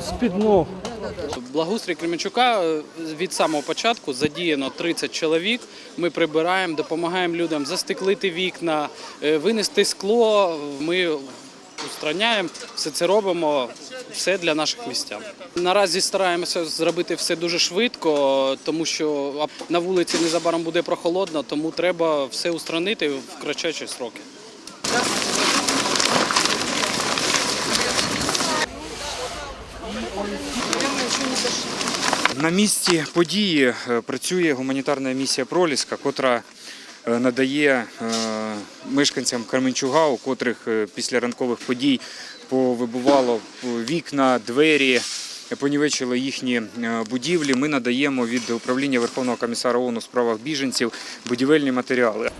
З-під ног. Благоустрій Кременчука е, від самого початку задіяно 30 чоловік. Ми прибираємо, допомагаємо людям застеклити вікна, е, винести скло. Ми устраняємо все це робимо все для наших містян. Наразі стараємося зробити все дуже швидко, тому що на вулиці незабаром буде прохолодно, тому треба все устранити в кратчайші сроки. На місці події е, працює гуманітарна місія Проліска, котра надає е, мешканцям Кременчуга, у котрих е, після ранкових подій повибувало вікна, двері, Понівечили їхні е, будівлі. Ми надаємо від управління Верховного комісара ООН у справах біженців будівельні матеріали.